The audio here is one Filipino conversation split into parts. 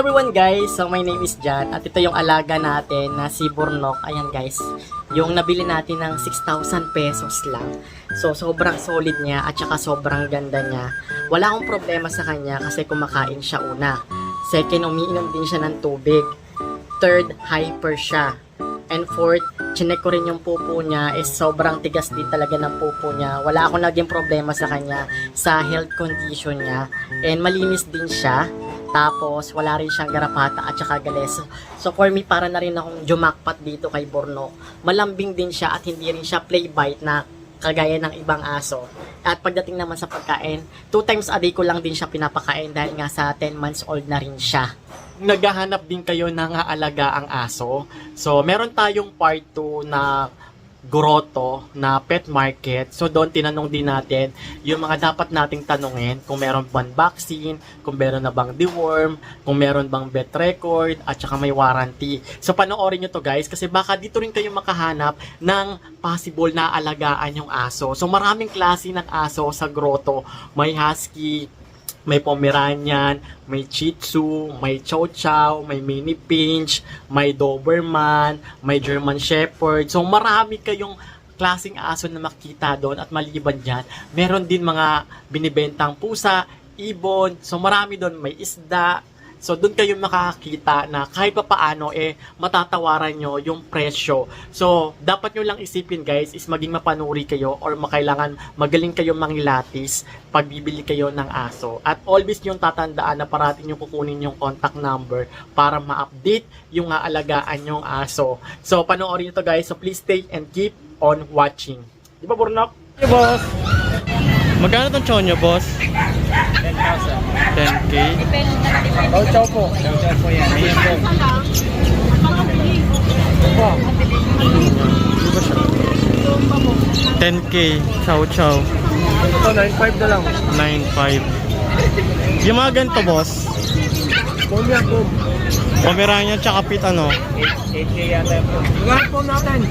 everyone guys! So my name is Jan at ito yung alaga natin na si Burnok. Ayan guys, yung nabili natin ng 6,000 pesos lang. So sobrang solid niya at saka sobrang ganda niya. Wala akong problema sa kanya kasi kumakain siya una. Second, umiinom din siya ng tubig. Third, hyper siya. And fourth, chinek ko rin yung pupo niya is sobrang tigas din talaga ng pupo niya. Wala akong naging problema sa kanya sa health condition niya. And malinis din siya. Tapos, wala rin siyang garapata at saka gales. So, for me, para na rin akong jumakpat dito kay Borno. Malambing din siya at hindi rin siya play bite na kagaya ng ibang aso. At pagdating naman sa pagkain, two times a day ko lang din siya pinapakain dahil nga sa 10 months old na rin siya. Naghahanap din kayo ng aalaga ang aso. So, meron tayong part 2 na Grotto na pet market. So doon tinanong din natin yung mga dapat nating tanungin kung meron bang vaccine, kung meron na bang deworm, kung meron bang vet record, at saka may warranty. So panoorin nyo to guys kasi baka dito rin kayo makahanap ng possible na alagaan yung aso. So maraming klase ng aso sa grotto. May husky, may Pomeranian, may Shih may Chow Chow, may Mini Pinch, may Doberman, may German Shepherd. So marami kayong klaseng aso na makita doon at maliban dyan, meron din mga binibentang pusa, ibon, so marami doon, may isda, So doon kayo makakita na kahit pa paano eh matatawaran nyo yung presyo. So dapat nyo lang isipin guys is maging mapanuri kayo or makailangan magaling kayo mangilatis pag bibili kayo ng aso. At always yung tatandaan na parating nyo kukunin yung contact number para ma-update yung aalagaan yung aso. So panoorin nyo to guys. So please stay and keep on watching. Di ba Burnok? Hey, boss. Magkano tong chonyo, boss? 10k. Chow chow po. Chow chow po yan. Ayan po. Opo. 10k. Chow chow. Ito, 9.5 na lang. 9.5. Yung mga ganito, boss. Pumya po. Pomeranian tsaka pit ano? 8K yata po. Lahat po natin.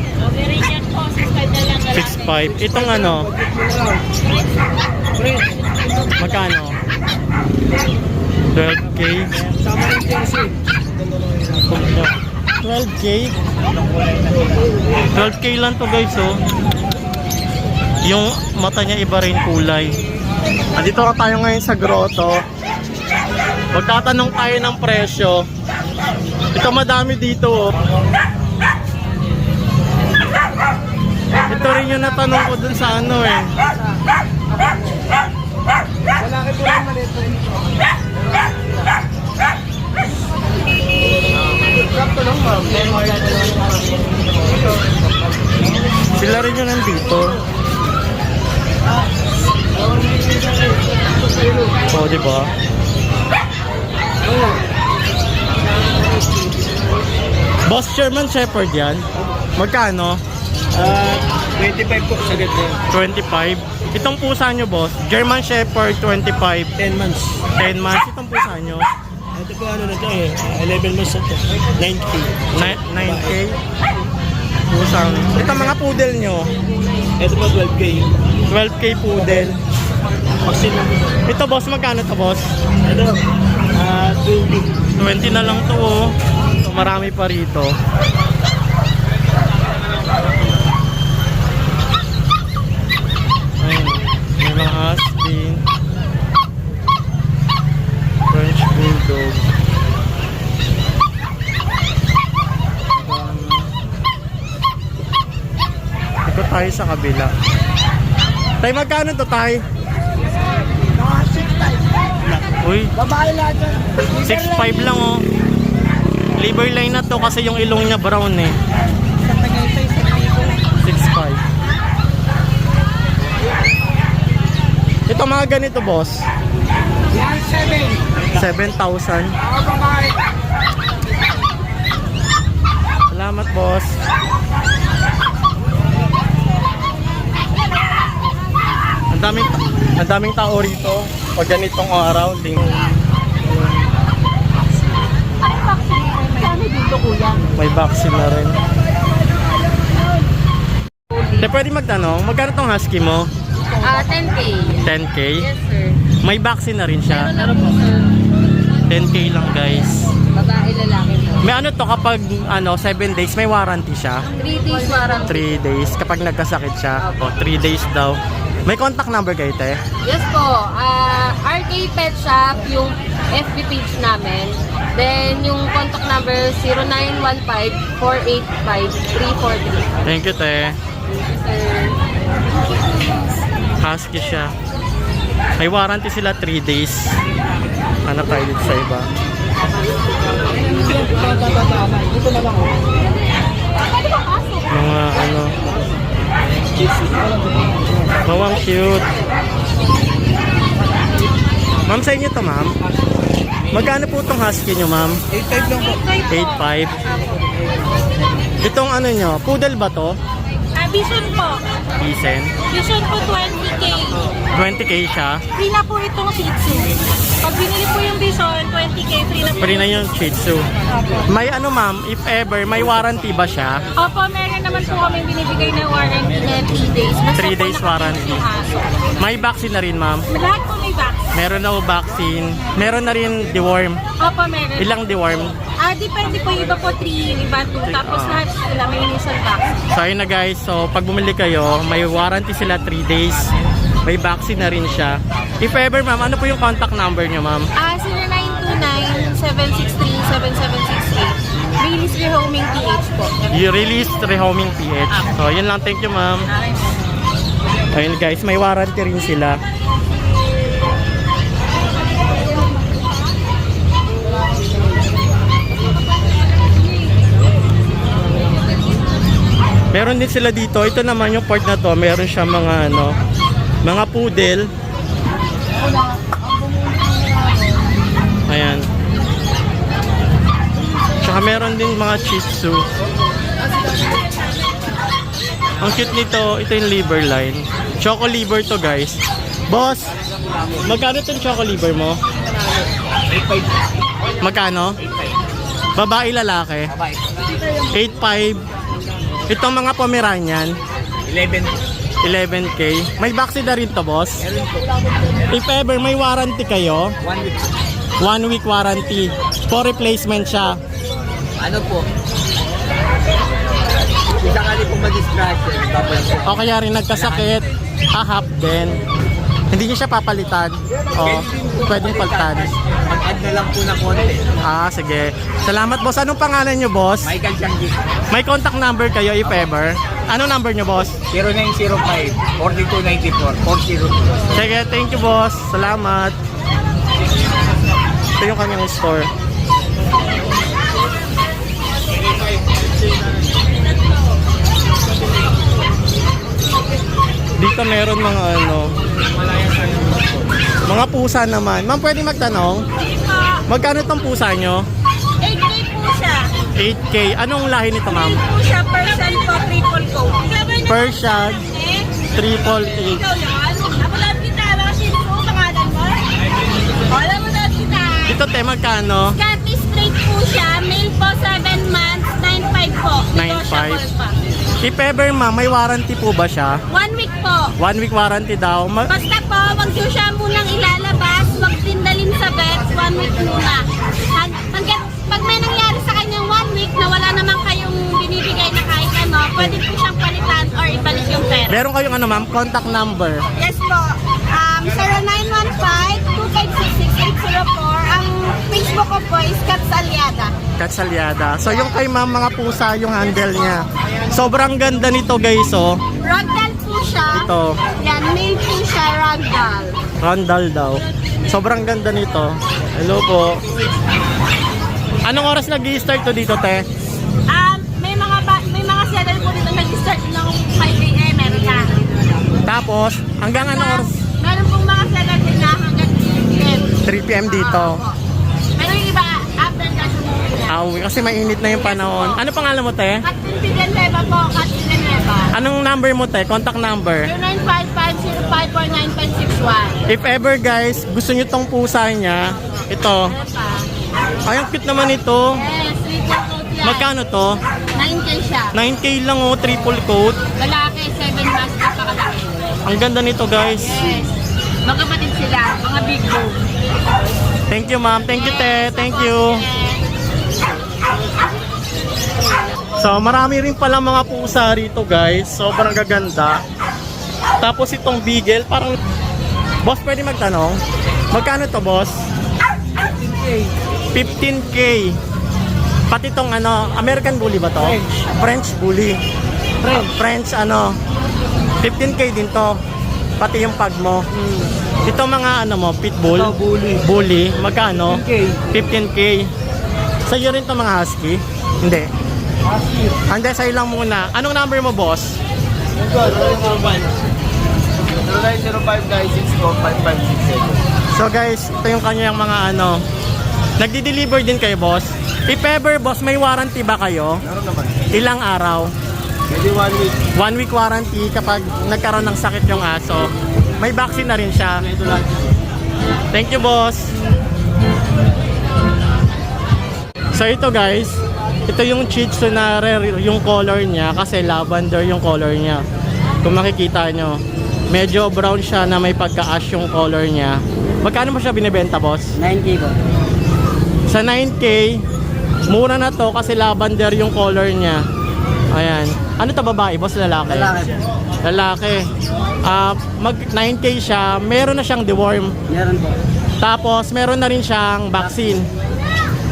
6.5. Itong ano? Print. Magkano? 12k. Sama rin jersey. 12k? 12k lang to guys oh. Yung mata niya iba rin kulay. Andito na tayo ngayon sa grotto. Magtatanong tayo ng presyo. Ito madami dito oh. Ito rin yung natanong ko dun sa ano eh. Wala kayo lang maliit rin. Sila rin yung nandito. Oh, di ba? Boss Sherman Shepherd yan. Magkano? Ah, 25 po sa ganito. 25. Itong pusa nyo, boss. German Shepherd, 25. 10 months. 10 months. Itong pusa nyo, Ito po ano na to eh. ah, 11 months na to. 9K. ni- 9K. Pusang. Ito mga poodle nyo, Ito po 12K. 12K poodle. Vaccine po. Ito, boss, magkano to, boss? Ito, ah, 20. 20 na lang to, oh. Marami pa rito. Ayun, may mga aspin. French Bulldog. Ikot tayo sa kabila. Tay, magkano to, Tay? Uy, Babae lahat yan. 6'5 lang oh. Liver line na to kasi yung ilong niya brown eh. 6'5. Ito mga ganito boss. Yan, 7. 7,000. Ako babae. Salamat boss. Ang daming ang daming tao rito pag ganitong araw, ding dito kuya? may vaccine na rin. Te, pwede magtanong, magkano tong husky mo? Ah, 10K. 10k? Yes, sir. May vaccine na rin siya. Meron na po, sir. 10k lang guys. Babae, lalaki po. May ano to kapag ano 7 days may warranty siya. 3 days warranty. 3 days kapag nagkasakit siya. O 3 days daw. May contact number kayo te? Yes po. ah RK Pet Shop, yung FB page namin. Then, yung contact number 0915-485-343. Thank you te. Sir. Husky siya. May warranty sila 3 days. Hanap tayo dito sa iba. Mga ano. Mawang cute. Ma'am, sa inyo to, ma'am? Magkano po itong husky nyo, ma'am? 8.5 lang po. 8.5. Itong ano nyo, poodle ba to? Ah, Bison po. Isen. Bison po 20k. 20k siya. Free na po itong Shih Tzu. Pag binili po yung Bison, 20k free na po. Pwede na yung Shih Tzu. May ano ma'am, if ever, may warranty ba siya? Opo, meron naman po kami binibigay na warranty na 3 days. Basta Three po days nakapili warranty. May vaccine na rin ma'am. Lahat po may vaccine. Meron na po vaccine. Meron na rin deworm. Opo, meron. Ilang deworm? Ah, depende po. Iba po 3, yung iba 2. Tapos Ah. lahat sila may initial vaccine. So ayun na guys, so pag bumili kayo, may warranty sila 3 days. May vaccine na rin siya. If ever ma'am, ano po yung contact number nyo ma'am? Ah, 0929-763-7768. Release Rehoming PH po. You release rehoming PH. So yun lang, thank you ma'am. Ayun guys, may warranty rin sila. Meron din sila dito. Ito naman yung part na to. Meron siya mga ano, mga poodle. Tsaka meron din mga Shih Tzu. Ang cute nito, ito yung liver line. Choco liver to guys. Boss, magkano itong choco liver mo? 8.5. Magkano? Babae, lalaki? Bye. 8.5. Itong mga Pomeranian, 11. 11k. May vaccine na rin to, boss. If ever may warranty kayo, 1 week. one week warranty. For replacement siya. Ano po? Sakali pong mag-distraction, babalik po. O kaya rin nagkasakit, ahap din. Hindi niyo siya papalitan. O, pwedeng palitan. Mag-add na lang po ng konti. Ah, sige. Salamat, boss. Anong pangalan niyo, boss? Michael Changi. May contact number kayo if ever. Ano number niyo, boss? 0905 4294 402. Sige, thank you, boss. Salamat. Ito yung kanyang store. Dito meron mga ano, mga pusa naman. Ma'am, pwede magtanong? Magkano tong pusa nyo? 8k po siya. 8K. Anong lahi nito, ma'am? po siya, person po, triple coat. Persian, triple eight. ikaw yan. Ako lang kita, mga sino pangalan mo? Wala mo lang kita. Dito, te, magkano? Cathy straight po siya, male po 7 months, 9.5 po. 9.5. Negotiable pa. If ever, ma'am, may warranty po ba siya? One week po. One week warranty daw. Ma- Basta po, wag nyo siya munang ilalabas, wag tindalin sa vet, one week muna. Hang, hanggat pag may nangyari sa kanyang one week na wala naman kayong binibigay na kahit ano, pwede po siyang palitan or ibalik yung pera. Meron kayong ano, ma'am, contact number. Yes po. Um, 0915-256-804. Ang Facebook ko po is Cats Aliada. Katsalyada. So, yung kay ma'am, mga pusa, yung handle niya. Sobrang ganda nito, guys, oh. Ragdoll po siya. Ito, Yan, male po siya, Ragdoll. Randall daw. Sobrang ganda nito. Hello po. Anong oras nag start to dito, te? Um, may mga ba- may mga seller po dito nag-start ng 5 a.m. Meron na. Tapos, hanggang anong oras? Meron pong mga seller din na hanggang 3 p.m. 3 p.m. dito. Opo. Meron yung iba after that umuwi na. Ah, uwi. kasi mainit na yung panahon. Ano pangalan mo, te? Katin Villanueva po, Katin Villanueva. Anong number mo, te? Contact number. 0955-054-9561. If ever, guys, gusto nyo tong pusa niya, ito. Ano pa? Ay, ang cute naman ito. Yes, na coat yan. Magkano to? 9K siya. 9K lang oh, triple coat. Lalaki, 7 months, napakalaki. Ang ganda nito, guys. Yes. Magkapatid sila, mga big bone. Thank you, ma'am. Thank you, te. Thank you. So, marami rin pala mga pusa rito, guys. Sobrang gaganda. Tapos itong beagle, parang... Boss, pwede magtanong? Magkano to, boss? 15K. Pati itong ano, American Bully ba to? French. French Bully. French. French ano, 15K din to. Pati yung pag mo. Ito mga ano mo, pitbull. Ito, bully. Bully, magkano? 15K. 15K. Sa'yo rin to mga husky? Hindi. Hindi, sa'yo lang muna. Anong number mo, boss? Yung God, 0905-964-5567. So guys, ito yung kanyang mga ano. Nagdi-deliver din kayo, boss? If ever, boss, may warranty ba kayo? Meron naman. Ilang araw? Maybe one week. One week warranty kapag nagkaroon ng sakit yung aso. May vaccine na rin siya. Ito lahat. Thank you, boss. So ito guys, ito yung Shih Tzu na rare yung color niya kasi lavender yung color niya. Kung makikita nyo, medyo brown siya na may pagka-ash yung color niya. Magkano mo siya binibenta, boss? 9K po. Sa 9K, mura na to kasi lavender yung color niya. Ayan. Ano to babae, boss? Lalaki? Lalaki po. Lalaki. Ah, mag 9K siya, meron na siyang deworm. Meron po. Tapos meron na rin siyang vaccine.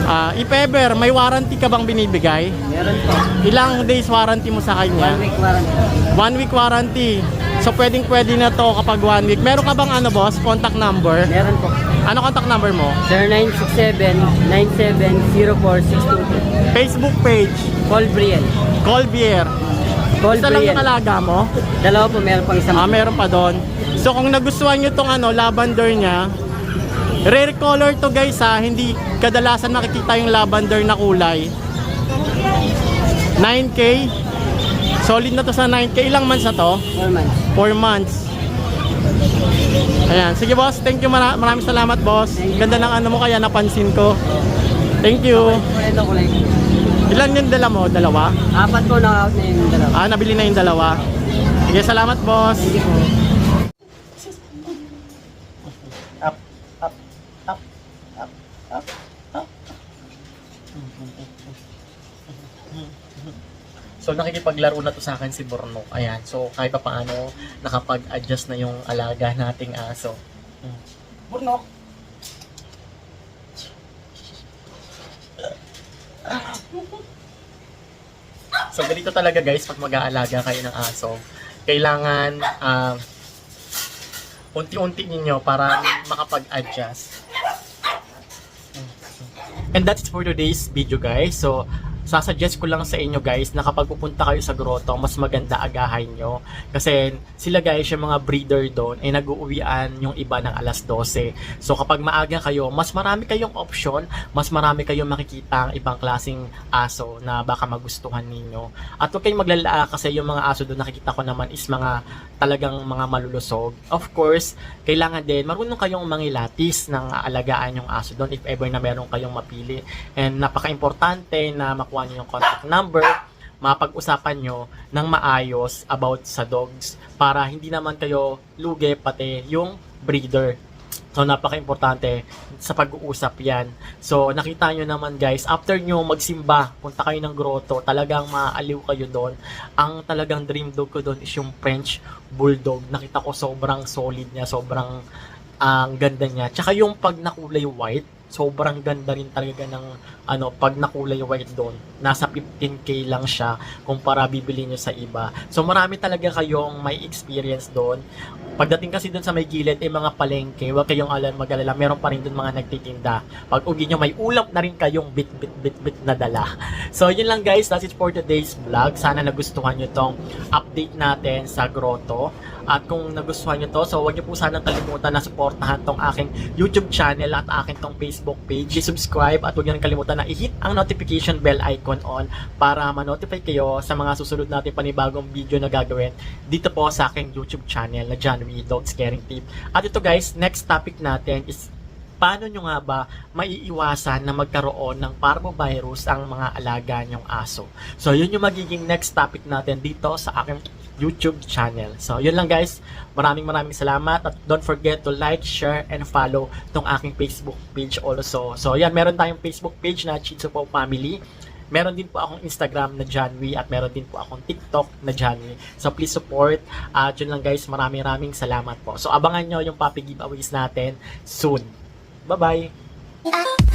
Ah, if ever, may warranty ka bang binibigay? Meron po. Ilang days warranty mo sa kanya? One week warranty. One week warranty. So pwedeng pwede na to kapag one week. Meron ka bang ano boss, contact number? Meron po. Ano contact number mo? 0967-970462. Facebook page, Call Briel. Colbier. Call Isa lang yung alaga mo? Dalawa po, meron pang isang. Ah, meron pa doon. So kung nagustuhan nyo tong ano, lavender niya, rare color to guys ha, hindi kadalasan nakikita yung lavender na kulay. 9K. Solid na to sa 9K. Ilang months na to? 4 months. 4 months. Ayan. Sige boss, thank you. Mara- maraming salamat boss. Ganda ng ano mo kaya napansin ko. Thank you. Ilan yung dala mo? Dalawa? Apat po na-out na yung dalawa. Ah, nabili na yung dalawa. Sige, salamat boss. Hindi po. Up, up, up, up, up, up. So nakikipaglaro na to sa akin si Borno. Ayan. So kahit pa paano nakapag-adjust na yung alaga nating aso. Borno. So ganito talaga guys pag mag-aalaga kayo ng aso. Kailangan ah, unti-unti ninyo para makapag-adjust. And that's it for today's video guys. So, sasuggest ko lang sa inyo guys na kapag pupunta kayo sa grotto, mas maganda agahay nyo. Kasi sila guys, yung mga breeder doon, ay nag-uuwian yung iba ng alas 12. So kapag maaga kayo, mas marami kayong option, mas marami kayong makikita ang ibang klaseng aso na baka magustuhan ninyo. At huwag kayong maglalaa kasi yung mga aso doon nakikita ko naman is mga talagang mga malulusog. Of course, kailangan din marunong kayong mangilatis ng aalagaan yung aso doon if ever na meron kayong mapili. And napaka-importante na makuha niyo yung contact number, mapag-usapan nyo ng maayos about sa dogs para hindi naman kayo lugi pati yung breeder. So, napaka-importante sa pag-uusap yan. So, nakita nyo naman guys, after nyo magsimba, punta kayo ng grotto, talagang maaliw kayo doon. Ang talagang dream dog ko doon is yung French Bulldog. Nakita ko sobrang solid niya, sobrang ang ganda niya. Tsaka yung pag nakulay white, sobrang ganda rin talaga ng ano, pag nakulay white doon. Nasa 15k lang siya kumpara bibili nyo sa iba. So marami talaga kayong may experience doon. Pagdating kasi doon sa may gilid, eh mga palengke, huwag kayong alam mag-alala, meron pa rin doon mga nagtitinda. Pag ugi nyo, may ulam na rin kayong bit bit bit bit na dala. So yun lang guys, that's it for today's vlog. Sana nagustuhan nyo tong update natin sa grotto. At kung nagustuhan nyo to, so huwag nyo po sanang kalimutan na supportahan tong aking YouTube channel at aking tong Facebook page. I-subscribe at huwag nyo kalimutan na i-hit ang notification bell icon on para ma-notify kayo sa mga susunod natin panibagong video na gagawin dito po sa aking YouTube channel na John Wee Dog Scaring Tip. At ito guys, next topic natin is paano nyo nga ba maiiwasan na magkaroon ng parvovirus ang mga alaga nyong aso. So, yun yung magiging next topic natin dito sa aking YouTube channel. So, yun lang guys. Maraming maraming salamat at don't forget to like, share, and follow tong aking Facebook page also. So, yan, meron tayong Facebook page na Chitsu Po Family. Meron din po akong Instagram na Janwy at meron din po akong TikTok na Janwy. So, please support. At yun lang guys, maraming maraming salamat po. So, abangan nyo yung puppy giveaways natin soon. Bye-bye!